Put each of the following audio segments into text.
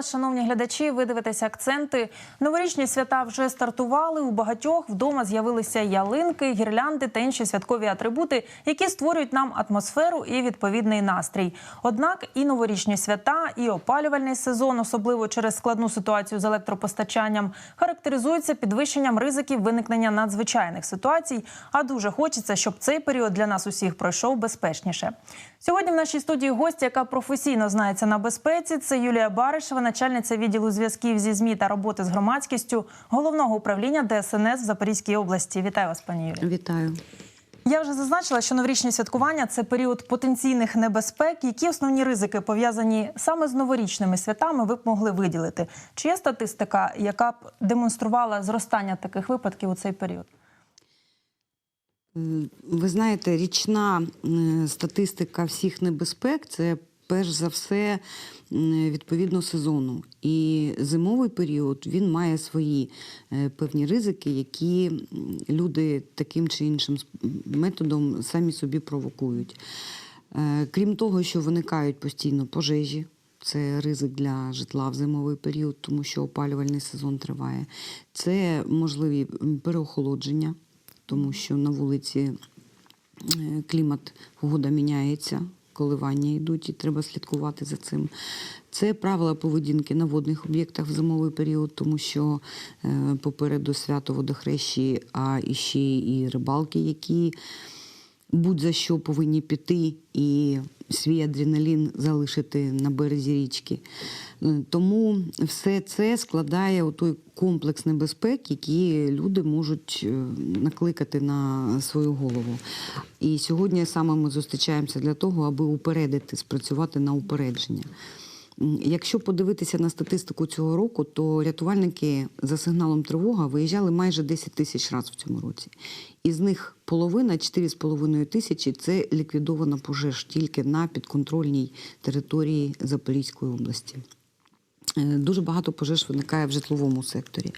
вас, шановні глядачі. Ви дивитеся акценти. Новорічні свята вже стартували. У багатьох вдома з'явилися ялинки, гірлянди та інші святкові атрибути, які створюють нам атмосферу і відповідний настрій. Однак і новорічні свята, і опалювальний сезон, особливо через складну ситуацію з електропостачанням, характеризуються підвищенням ризиків виникнення надзвичайних ситуацій. А дуже хочеться, щоб цей період для нас усіх пройшов безпечніше. Сьогодні в нашій студії гостя, яка професійно знається на безпеці, це Юлія Баришева, начальниця відділу зв'язків зі змі та роботи з громадськістю головного управління ДСНС в Запорізькій області. Вітаю вас, пані Юлія. Вітаю. Я вже зазначила, що новорічні святкування це період потенційних небезпек. Які основні ризики пов'язані саме з новорічними святами, ви б могли виділити? Чи є статистика, яка б демонструвала зростання таких випадків у цей період? Ви знаєте, річна статистика всіх небезпек це перш за все відповідно сезону. І зимовий період він має свої е, певні ризики, які люди таким чи іншим методом самі собі провокують. Е, Крім того, що виникають постійно пожежі. Це ризик для житла в зимовий період, тому що опалювальний сезон триває. Це можливі переохолодження, тому що на вулиці е, клімат, погода міняється, коливання йдуть, і треба слідкувати за цим. Це правила поведінки на водних об'єктах в зимовий період, тому що е, попереду свято водохрещі, а іще і рибалки, які будь-за що повинні піти і свій адреналін залишити на березі річки. Е, Тому все це складає той комплекс небезпек, які люди можуть е, накликати на свою голову. І сьогодні саме ми зустрічаємося для того, аби упередити, спрацювати на упередження. Якщо подивитися на статистику цього року, то рятувальники за сигналом тривога виїжджали майже 10 тисяч разів в цьому році. Із них половина 4,5 тисячі це ліквідовано пожеж тільки на підконтрольній території Запорізької області. Е, Дуже багато пожеж виникає в житловому секторі.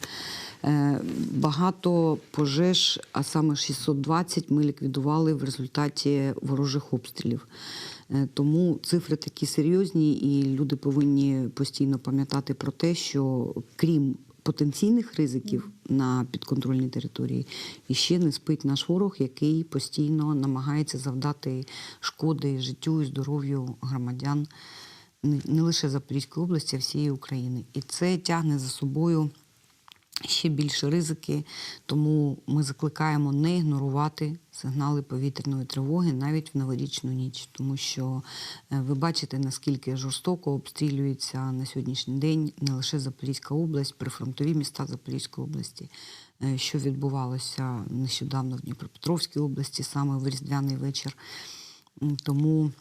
Е, Багато пожеж, а саме 620, ми ліквідували в результаті ворожих обстрілів. Е, Тому цифри такі серйозні, і люди повинні постійно пам'ятати про те, що крім потенційних ризиків на підконтрольній території, іще не спить наш ворог, який постійно намагається завдати шкоди життю і здоров'ю громадян не, не лише Запорізької області, а всієї України. І це тягне за собою ще більше ризики, тому ми закликаємо не ігнорувати сигнали повітряної тривоги навіть в новорічну ніч, тому що е, ви бачите, наскільки жорстоко обстрілюється на сьогоднішній день не лише Запорізька область, прифронтові міста Запорізької області, е, що відбувалося нещодавно в Дніпропетровській області, саме в Різдвяний вечір. Тому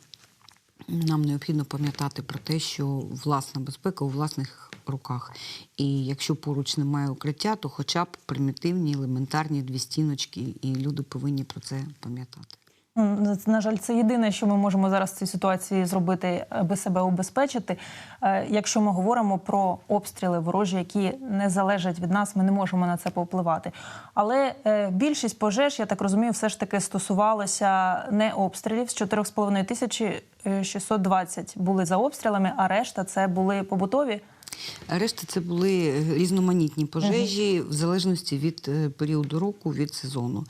нам необхідно пам'ятати про те, що власна безпека у власних руках. І якщо поруч немає укриття, то хоча б примітивні, елементарні дві стіночки, і люди повинні про це пам'ятати. Ну, На жаль, це єдине, що ми можемо зараз в цій ситуації зробити, аби себе убезпечити. Е, Якщо ми говоримо про обстріли ворожі, які не залежать від нас, ми не можемо на це повпливати. Але е, більшість пожеж, я так розумію, все ж таки стосувалося не обстрілів з 4,5 тисячі е, 620 були за обстрілами, а решта це були побутові. Решта це були різноманітні пожежі в залежності від е, періоду року, від сезону.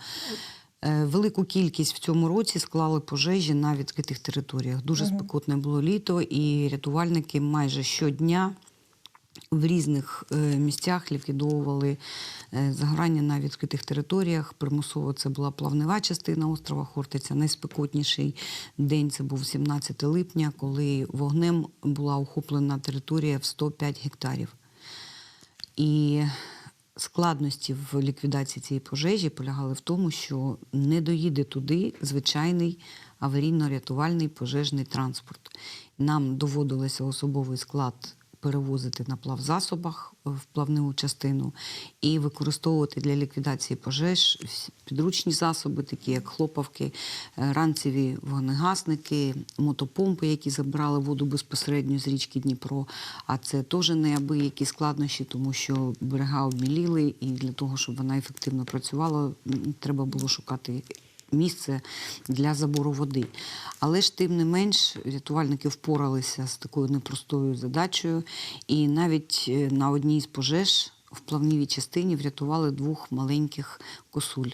Е, Велику кількість в цьому році склали пожежі на відкритих територіях. Дуже спекотне було літо, і рятувальники майже щодня в різних е, місцях ліквідовували е, загорання на відкритих територіях. Примусово це була плавнева частина острова Хортиця. Найспекотніший день це був 17 липня, коли вогнем була охоплена територія в 105 гектарів. І складності в ліквідації цієї пожежі полягали в тому, що не доїде туди звичайний аварійно-рятувальний пожежний транспорт. Нам доводилося особовий склад перевозити на плавзасобах в плавневу частину і використовувати для ліквідації пожеж підручні засоби, такі як хлопавки, е, ранцеві вогнегасники, мотопомпи, які забрали воду безпосередньо з річки Дніпро. А це теж неабиякі складнощі, тому що берега обміліли, і для того, щоб вона ефективно працювала, треба було шукати місце для забору води. Але ж тим не менш рятувальники впоралися з такою непростою задачею, і навіть е, на одній з пожеж в плавнівій частині врятували двох маленьких косуль.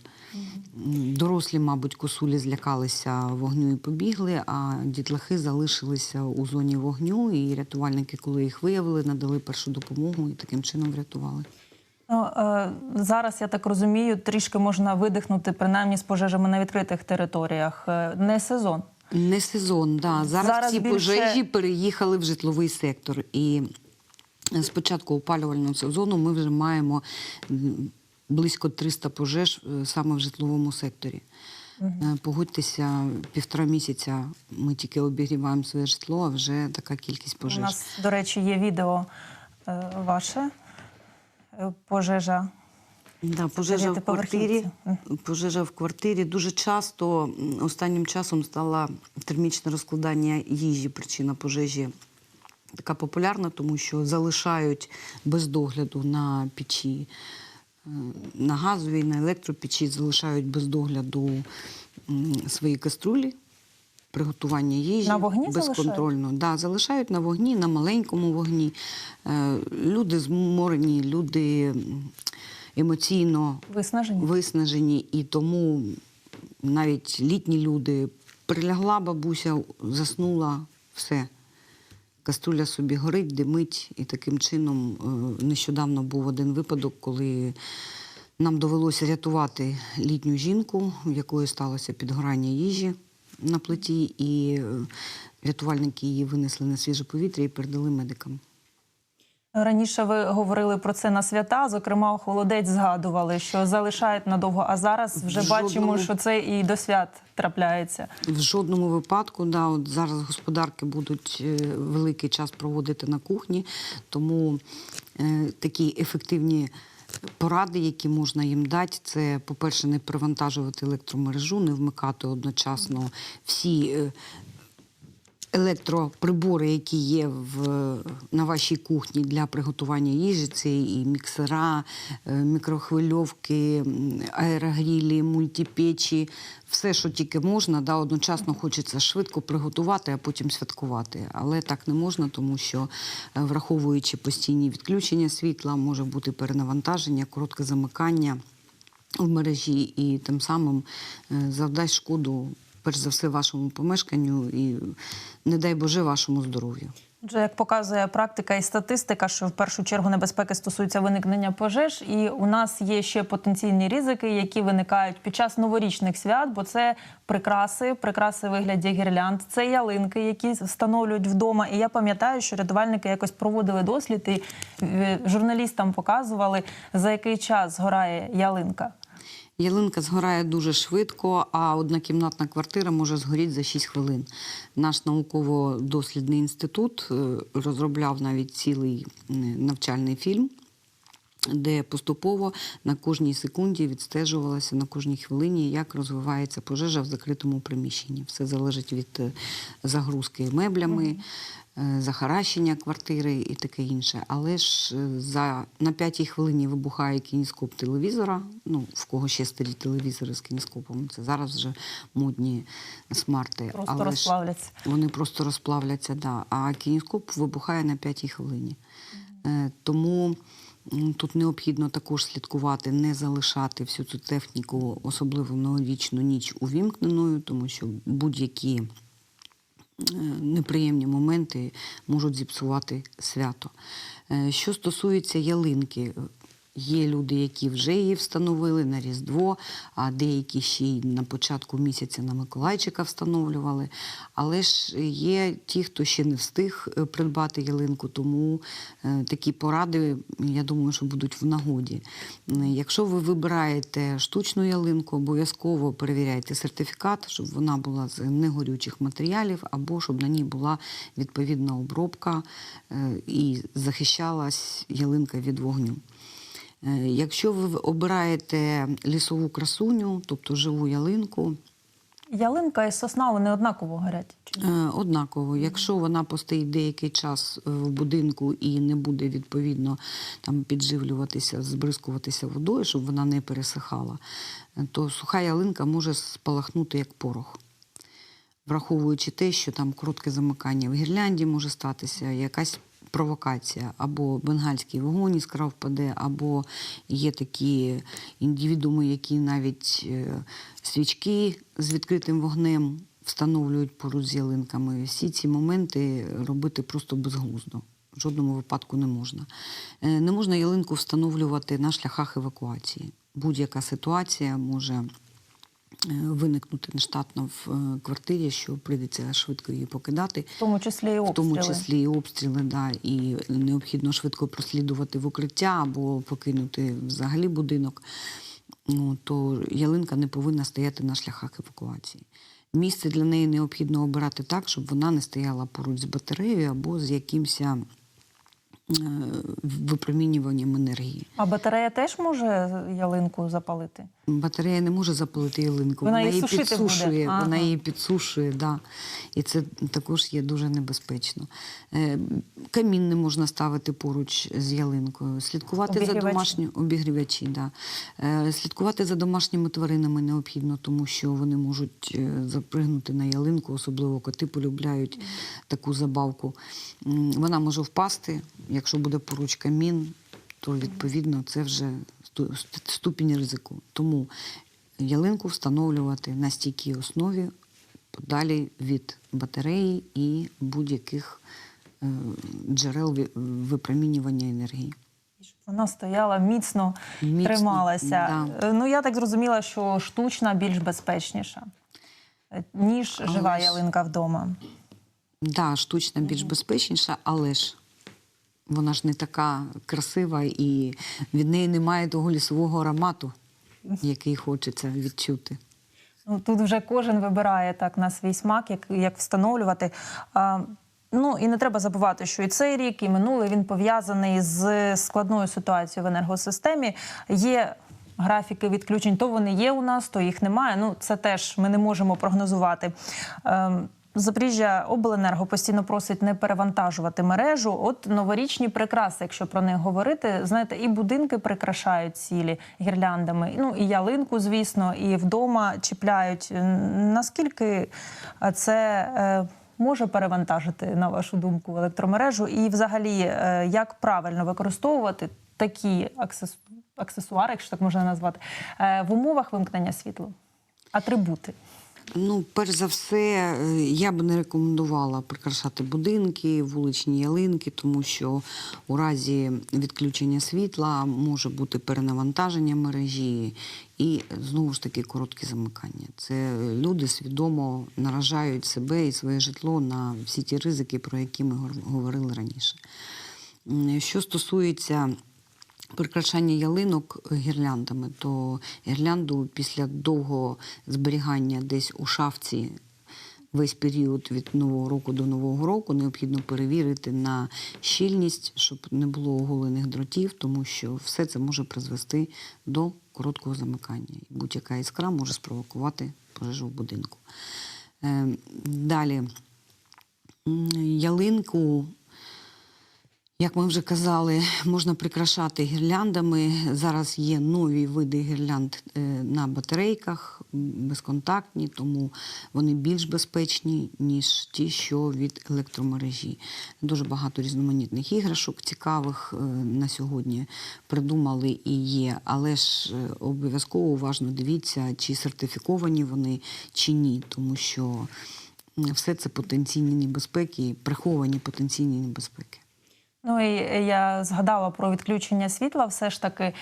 Дорослі, мабуть, косулі злякалися вогню і побігли, а дітлахи залишилися у зоні вогню, і рятувальники, коли їх виявили, надали першу допомогу і таким чином врятували. Ну, е, зараз я так розумію, трішки можна видихнути принаймні з пожежами на відкритих територіях. Е, Не сезон. Не сезон, да. Зараз, Зараз ці більше- пожежі переїхали в житловий сектор. І з початку опалювального сезону ми вже маємо близько 300 пожеж е, саме в житловому секторі. Е, Погодьтеся, півтора місяця ми тільки обігріваємо своє житло, а вже така кількість пожеж. У нас, до речі, є відео е, ваше. Е, Пожежа. Да, пожежа в квартирі. Пожежа в квартирі дуже часто останнім часом стала термічне розкладання їжі. Причина пожежі така популярна, тому що залишають без догляду на печі, е, на газовій, на електропечі, залишають без догляду свої каструлі. Приготування їжі На вогні безконтрольно. Да, залишають на вогні, на маленькому вогні. Е, люди зморені, люди емоційно Виснажені. виснажені, і тому навіть літні люди прилягла бабуся, заснула, все. Каструля собі горить, димить, і таким чином е, нещодавно був один випадок, коли нам довелося рятувати літню жінку, в якої сталося підгорання їжі на плиті, і е, рятувальники її винесли на свіже повітря і передали медикам. Раніше ви говорили про це на свята. Зокрема, холодець згадували, що залишають надовго. А зараз вже В бачимо, що це і до свят трапляється. В жодному випадку, да, от зараз господарки будуть е, великий час проводити на кухні, тому е, такі ефективні поради, які можна їм дати, це, по-перше, не перевантажувати електромережу, не вмикати одночасно всі. Електроприбори, які є в, на вашій кухні для приготування їжі, це і міксера, е, мікрохвильовки, аерогрілі, мультипечі, все, що тільки можна, да, одночасно хочеться швидко приготувати, а потім святкувати. Але так не можна, тому що, е, враховуючи постійні відключення світла, може бути перенавантаження, коротке замикання в мережі і тим самим е, завдасть шкоду, перш за все, вашому помешканню і, не дай Боже, вашому здоров'ю. Отже, як показує практика і статистика, що в першу чергу небезпеки стосуються виникнення пожеж, і у нас є ще потенційні ризики, які виникають під час новорічних свят, бо це прикраси, прикраси вигляді гірлянд, це ялинки, які встановлюють вдома. І я пам'ятаю, що рятувальники якось проводили дослід і е, журналістам показували, за який час згорає ялинка. Ялинка згорає дуже швидко, а однокімнатна квартира може згоріти за 6 хвилин. Наш науково-дослідний інститут е, розробляв навіть цілий навчальний фільм. Де поступово на кожній секунді відстежувалося на кожній хвилині, як розвивається пожежа в закритому приміщенні. Все залежить від е, загрузки меблями, е, захаращення квартири і таке інше. Але ж е, за на п'ятій хвилині вибухає кініскоп телевізора. Ну, в кого ще старі телевізори з кініскопом. Це зараз вже модні смарти. Просто Але ж розплавляться. вони просто розплавляться, да. а кініскоп вибухає на п'ятій хвилині. Тому тут необхідно також слідкувати, не залишати всю цю техніку, особливо новорічну ніч увімкненою, тому що будь-які е, неприємні моменти можуть зіпсувати свято. Е, Що стосується ялинки, є люди, які вже її встановили на Різдво, а деякі ще й на початку місяця на Миколайчика встановлювали. Але ж є ті, хто ще не встиг е, придбати ялинку, тому е, такі поради, я думаю, що будуть в нагоді. Якщо ви вибираєте штучну ялинку, обов'язково перевіряйте сертифікат, щоб вона була з негорючих матеріалів, або щоб на ній була відповідна обробка е, і захищалась ялинка від вогню. Е, Якщо ви обираєте лісову красуню, тобто живу ялинку, Ялинка і сосна вони однаково горять. Е, Однаково, якщо вона постоїть деякий час е, в будинку і не буде відповідно там підживлюватися, збризкуватися водою, щоб вона не пересихала, то суха ялинка може спалахнути як порох. Враховуючи те, що там коротке замикання в гірлянді може статися, якась провокація, або бенгальський вогонь іскра впаде, або є такі індивідууми, які навіть е, свічки з відкритим вогнем встановлюють поруч з ялинками. Всі ці моменти робити просто безглуздо. В жодному випадку не можна. Е, Не можна ялинку встановлювати на шляхах евакуації. Будь-яка ситуація може виникнути нештатно в е, квартирі, що прийдеться швидко її покидати. В тому числі і В тому обстріли. числі і обстріли, да, і необхідно швидко прослідувати в укриття або покинути взагалі будинок. Ну, то ялинка не повинна стояти на шляхах евакуації. Місце для неї необхідно обирати так, щоб вона не стояла поруч з батареєю або з якимось е, випромінюванням енергії. А батарея теж може ялинку запалити? Батарея не може запалити ялинку, Вона вона, її підсушує, буде. Ага. вона її підсушує, да. і це також є дуже небезпечно. Е, Камін не можна ставити поруч з ялинкою. Слідкувати за домашньою обігрівачі, да. Е, слідкувати за домашніми тваринами необхідно, тому що вони можуть е, запригнути на ялинку, особливо коти полюбляють таку забавку. Вона може впасти, якщо буде поруч камін, то відповідно це вже ступінь ризику. Тому ялинку встановлювати на стійкій основі подалі від батареї і будь-яких е, джерел випромінювання енергії. Вона стояла міцно, Міцно, трималася. да. Е, Ну я так зрозуміла, що штучна більш безпечніша, е, ніж Але жива ж- ялинка вдома. Да, штучна більш безпечніша, але ж вона ж не така красива і від неї немає того лісового аромату, який хочеться відчути. Ну, тут вже кожен вибирає так на свій смак, як, як встановлювати. А, ну і не треба забувати, що і цей рік, і минулий він пов'язаний з складною ситуацією в енергосистемі. Є графіки відключень, то вони є у нас, то їх немає. Ну це теж ми не можемо прогнозувати. Ем, Запоріжжя обленерго постійно просить не перевантажувати мережу. От новорічні прикраси, якщо про них говорити, знаєте, і будинки прикрашають цілі гірляндами. Ну і ялинку, звісно, і вдома чіпляють. Наскільки це е, може перевантажити, на вашу думку, електромережу? І взагалі, е, як правильно використовувати такі аксес- аксесуари, якщо так можна назвати, е, в умовах вимкнення світла? Атрибути. Ну, перш за все, е, я би не рекомендувала прикрашати будинки, вуличні ялинки, тому що у разі відключення світла може бути перенавантаження мережі і знову ж таки короткі замикання. Це люди свідомо наражають себе і своє житло на всі ті ризики, про які ми говорили раніше. Що стосується прикрашання ялинок гірляндами, то гірлянду після довгого зберігання десь у шафці весь період від нового року до нового року необхідно перевірити на щільність, щоб не було оголених дротів, тому що все це може призвести до короткого замикання. Будь-яка іскра може спровокувати пожежу в будинку. Е, Далі ялинку як ми вже казали, можна прикрашати гірляндами. Зараз є нові види гірлянд е, на батарейках, безконтактні, тому вони більш безпечні, ніж ті, що від електромережі. Дуже багато різноманітних іграшок цікавих е, на сьогодні придумали і є. Але ж е, обов'язково уважно дивіться, чи сертифіковані вони, чи ні, тому що все це потенційні небезпеки, приховані потенційні небезпеки. Ну і я згадала про відключення світла. Все ж таки,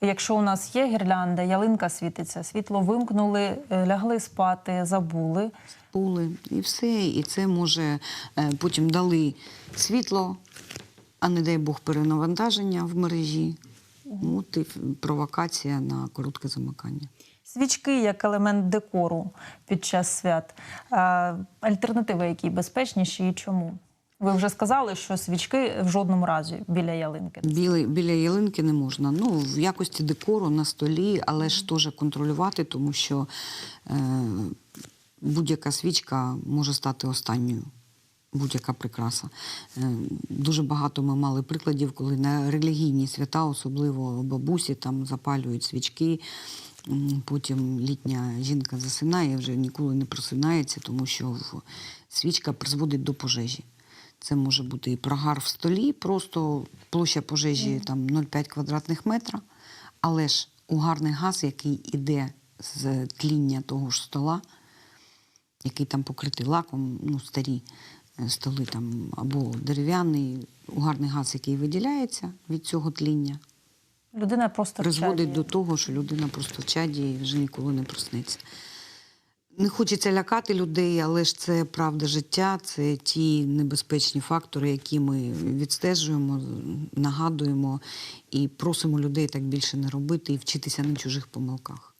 якщо у нас є гірлянда, ялинка світиться, світло вимкнули, е, лягли спати, забули. Були і все. І це може е, потім дали світло, а не дай Бог перенавантаження в мережі. От і провокація на коротке замикання. Свічки як елемент декору під час свят. Альтернативи, які безпечніші і чому? Ви вже сказали, що свічки в жодному разі біля ялинки. Біли, біля ялинки не можна. Ну, в якості декору на столі, але ж теж контролювати, тому що е, будь-яка свічка може стати останньою. Будь-яка прикраса. Е, Дуже багато ми мали прикладів, коли на релігійні свята, особливо бабусі, там запалюють свічки. Потім літня жінка засинає, вже ніколи не просинається, тому що свічка призводить до пожежі. Це може бути і прогар в столі, просто площа пожежі там 0,5 квадратних метра, але ж угарний газ, який іде з тління того ж стола, який там покритий лаком, ну, старі е, столи там, або дерев'яний, угарний газ, який виділяється від цього тління, Людина просто призводить до того, що людина просто в чаді і вже ніколи не проснеться. Не хочеться лякати людей, але ж це правда життя, це ті небезпечні фактори, які ми відстежуємо, нагадуємо і просимо людей так більше не робити і вчитися на чужих помилках.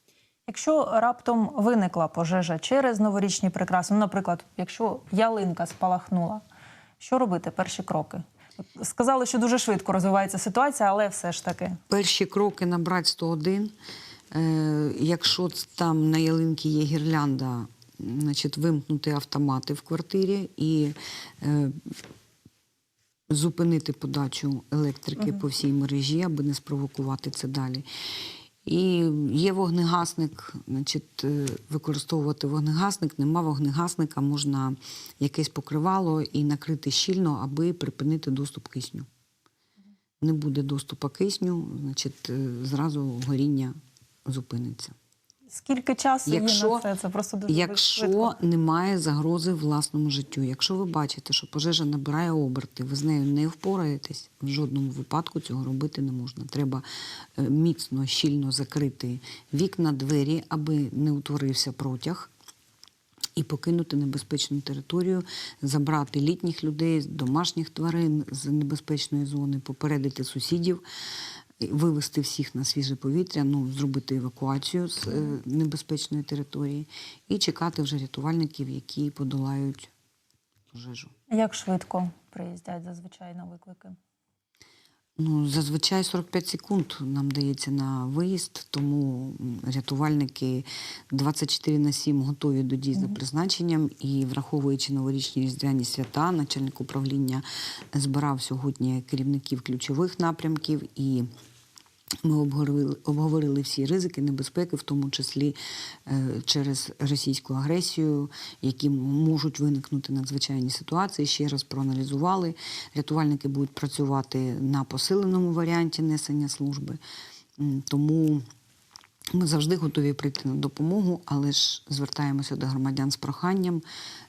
Якщо раптом виникла пожежа через новорічні прикраси, ну, наприклад, якщо ялинка спалахнула, що робити? Перші кроки? Сказали, що дуже швидко розвивається ситуація, але все ж таки. Перші кроки набрати 101. Е, якщо там на ялинці є гірлянда, значить вимкнути автомати в квартирі і е, зупинити подачу електрики по всій мережі, аби не спровокувати це далі. І є вогнегасник, значить, е, використовувати вогнегасник. Нема вогнегасника, можна якесь покривало і накрити щільно, аби припинити доступ кисню не буде доступу кисню, значить, зразу горіння зупиниться. Скільки часу є Якщо- на це? Це просто дуже Якщо швидко. немає загрози власному життю, якщо ви бачите, що пожежа набирає оберти, ви з нею не впораєтесь, в жодному випадку цього робити не можна. Треба е, міцно, щільно закрити вікна, двері, аби не утворився протяг. І покинути небезпечну територію, забрати літніх людей, домашніх тварин з небезпечної зони, попередити сусідів, вивести всіх на свіже повітря, ну, зробити евакуацію з е, небезпечної території і чекати вже рятувальників, які подолають пожежу. Як швидко приїздять зазвичай на виклики? Ну, зазвичай 45 секунд нам дається на виїзд, тому рятувальники 24 на 7 готові до дій за призначенням. І враховуючи новорічні різдвяні свята, начальник управління збирав сьогодні керівників ключових напрямків і. Ми обговорили, обговорили всі ризики, небезпеки, в тому числі е, через російську агресію, які можуть виникнути надзвичайні ситуації. Ще раз проаналізували. Рятувальники будуть працювати на посиленому варіанті несення служби. Тому ми завжди готові прийти на допомогу, але ж звертаємося до громадян з проханням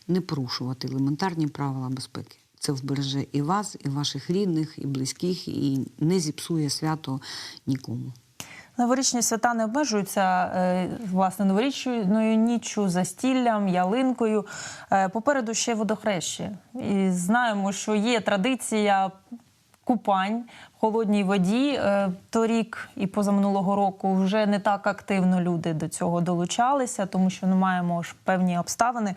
не порушувати елементарні правила безпеки. Це вбереже і вас, і ваших рідних, і близьких, і не зіпсує свято нікому. Новорічні свята не обмежуються е, власне новорічною ніччю, застіллям, ялинкою. Е, Попереду ще водохрещі. І знаємо, що є традиція купань в холодній воді. Е, Торік і позаминулого року вже не так активно люди до цього долучалися, тому що ми маємо ж певні обставини.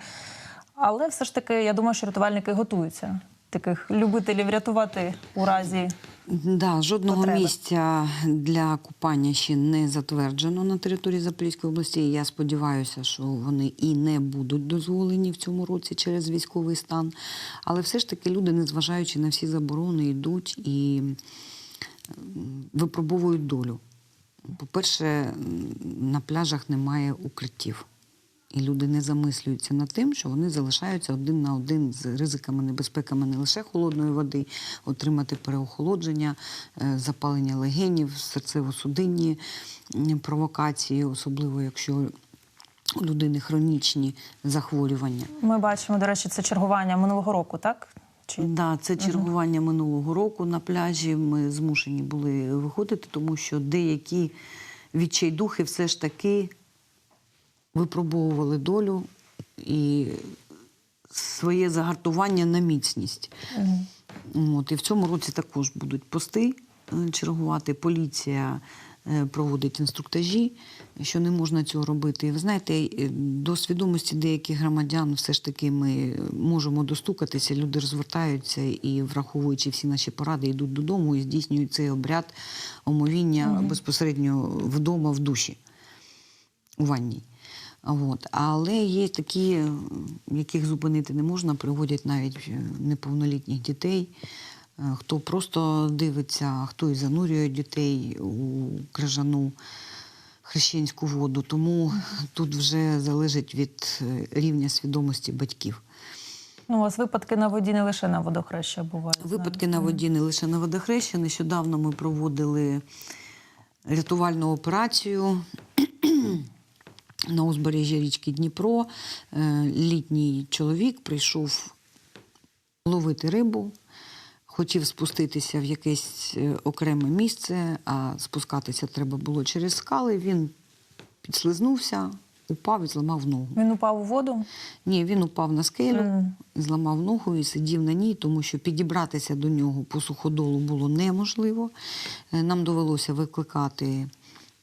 Але все ж таки, я думаю, що рятувальники готуються таких любителів рятувати у разі Да, жодного Потреби. місця для купання ще не затверджено на території Запорізької області. Я сподіваюся, що вони і не будуть дозволені в цьому році через військовий стан. Але все ж таки люди, незважаючи на всі заборони, йдуть і випробовують долю. По-перше, на пляжах немає укриттів. І люди не замислюються над тим, що вони залишаються один на один з ризиками, небезпеками не лише холодної води, отримати переохолодження, е, запалення легенів, серцево-судинні провокації, особливо якщо у людини хронічні захворювання. Ми бачимо, до речі, це чергування минулого року, так? Чи Да, це чергування минулого року на пляжі. Ми змушені були виходити, тому що деякі відчайдухи все ж таки випробовували долю і своє загартування на міцність. От, і в цьому році також будуть пости е, чергувати. Поліція е, проводить інструктажі, що не можна цього робити. І ви знаєте, е, до свідомості деяких громадян все ж таки ми можемо достукатися, люди розвертаються і, враховуючи всі наші поради, йдуть додому і здійснюють цей обряд омовіння безпосередньо вдома в душі у ванній. От. Але є такі, яких зупинити не можна, приводять навіть е, неповнолітніх дітей. Е, Хто просто дивиться, хто і занурює дітей у крижану хрещенську воду. Тому тут вже залежить від е, рівня свідомості батьків. Ну, у вас випадки на воді не лише на водохреща бувають. Випадки на воді не лише на водохреща. Нещодавно ми проводили рятувальну операцію на узбережжі річки Дніпро. Е, Літній чоловік прийшов ловити рибу, хотів спуститися в якесь е, окреме місце, а спускатися треба було через скали. Він підслизнувся, упав і зламав ногу. Він упав у воду. Ні, він упав на скелю, Мгм. зламав ногу і сидів на ній, тому що підібратися до нього по суходолу було неможливо. Е, Нам довелося викликати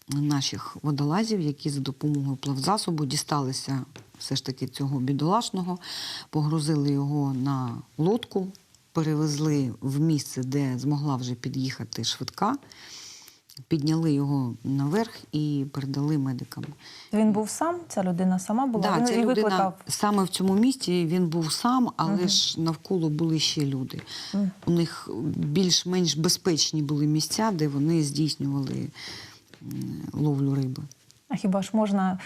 наших водолазів, які за допомогою плавзасобу дісталися все ж таки цього бідолашного, погрузили його на лодку, перевезли в місце, де змогла вже під'їхати швидка. Підняли його наверх і передали медикам. Він був сам, ця людина сама була. Да, він ця і людина викликав. саме в цьому місті він був сам, але ж навколо були ще люди. У них більш-менш безпечні були місця, де вони здійснювали ловлю риби. А хіба ж можна?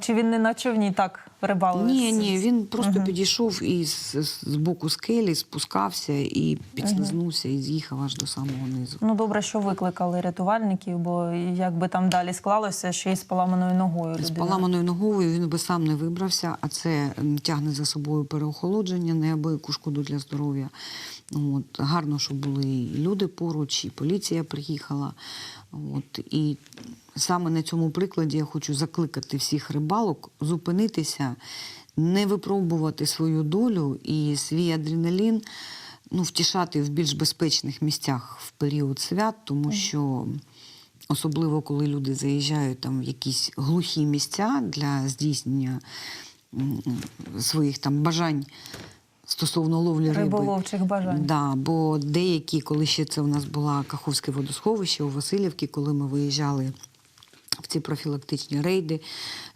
Чи він не на човні так рибалив? Ні, ні, він просто підійшов і з, з боку скелі спускався і підслизнувся і з'їхав аж до самого низу. Ну добре, що викликали рятувальників, бо як би там далі склалося, ще й з поламаною ногою З поламаною ногою він би сам не вибрався, а це тягне за собою переохолодження, неабияку шкоду для здоров'я. От. Гарно, що були і люди поруч, і поліція приїхала. От. І саме на цьому прикладі я хочу закликати всіх рибалок зупинитися, не випробувати свою долю і свій адреналін ну, втішати в більш безпечних місцях в період свят, тому що. Особливо коли люди заїжджають там в якісь глухі місця для здійснення своїх там бажань стосовно ловлі риби. Риболовчих бажань. Да, бо деякі, коли ще це у нас була Каховське водосховище у Васильівці, коли ми виїжджали в ці профілактичні рейди,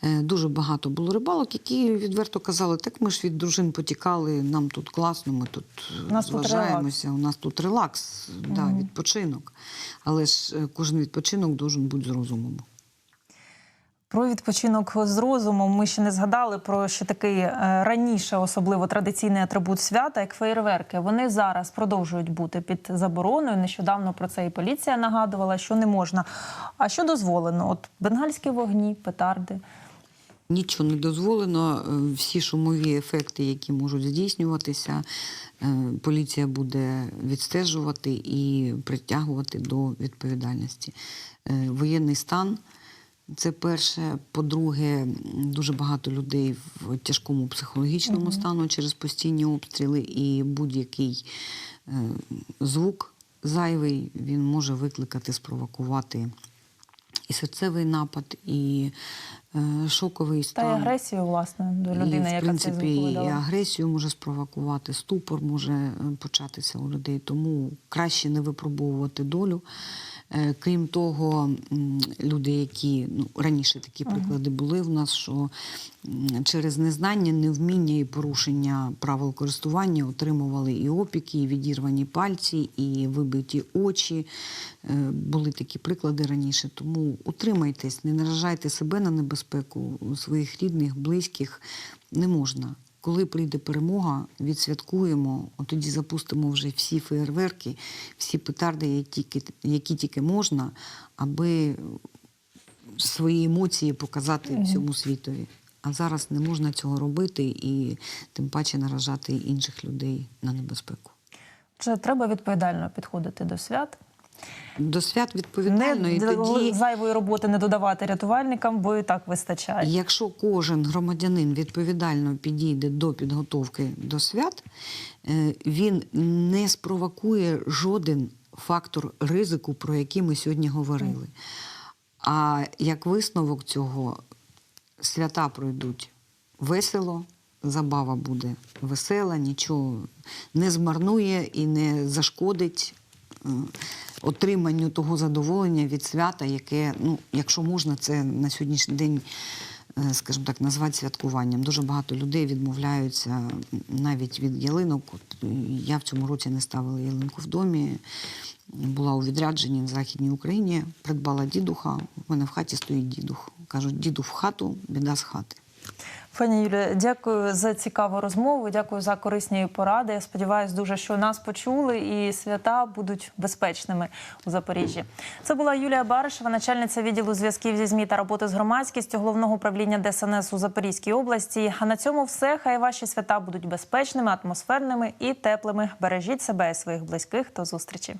е, дуже багато було рибалок, які відверто казали, так ми ж від дружин потікали, нам тут класно, ми тут нас тут зважаємося, у нас тут релакс, да, відпочинок. Але ж е, кожен відпочинок должен бути з розумом. Про відпочинок з розумом ми ще не згадали про ще такий е, раніше, особливо традиційний атрибут свята, як феєрверки. Вони зараз продовжують бути під забороною. Нещодавно про це і поліція нагадувала, що не можна. А що дозволено? От бенгальські вогні, петарди. Нічого не дозволено. Е, Всі шумові ефекти, які можуть здійснюватися, е, поліція буде відстежувати і притягувати до відповідальності. Воєнний стан. Це перше. По-друге, дуже багато людей в тяжкому психологічному стану через постійні обстріли, і будь-який е, звук зайвий він може викликати, спровокувати і серцевий напад, і е, шоковий Та й агресію, власне, до людини, і, в яка цей принципі, і агресію може спровокувати, ступор може е, початися у людей. Тому краще не випробовувати долю. Е, Крім того, люди, які ну раніше такі приклади були в нас, що через незнання, невміння і порушення правил користування отримували і опіки, і відірвані пальці, і вибиті очі. Е, Були такі приклади раніше. Тому утримайтесь, не наражайте себе на небезпеку своїх рідних, близьких. Не можна. Коли прийде перемога, відсвяткуємо, тоді запустимо вже всі феєрверки, всі петарди, які які тільки можна, аби свої емоції показати всьому світові. А зараз не можна цього робити і тим паче наражати інших людей на небезпеку. Чи треба відповідально підходити до свят? До свят відповідально і не тоді. зайвої роботи не додавати рятувальникам, бо і так вистачає. Якщо кожен громадянин відповідально підійде до підготовки до свят, е, він не спровокує жоден фактор ризику, про який ми сьогодні говорили. А як висновок цього, свята пройдуть весело, забава буде весела, нічого не змарнує і не зашкодить е, отриманню того задоволення від свята, яке, ну, якщо можна, це на сьогоднішній день е, скажімо так, назвати святкуванням. Дуже багато людей відмовляються навіть від ялинок. От, я в цьому році не ставила ялинку в домі. Була у відрядженні в Західній Україні, придбала дідуха. У мене в хаті стоїть дідух. Кажуть, діду в хату, біда з хати. Пані Юлія, дякую за цікаву розмову. Дякую за корисні поради. Я сподіваюся, дуже що нас почули і свята будуть безпечними у Запоріжжі. Це була Юлія Баришева, начальниця відділу зв'язків зі змі та роботи з громадськістю головного управління ДСНС у Запорізькій області. А на цьому все. Хай ваші свята будуть безпечними, атмосферними і теплими. Бережіть себе і своїх близьких. До зустрічі.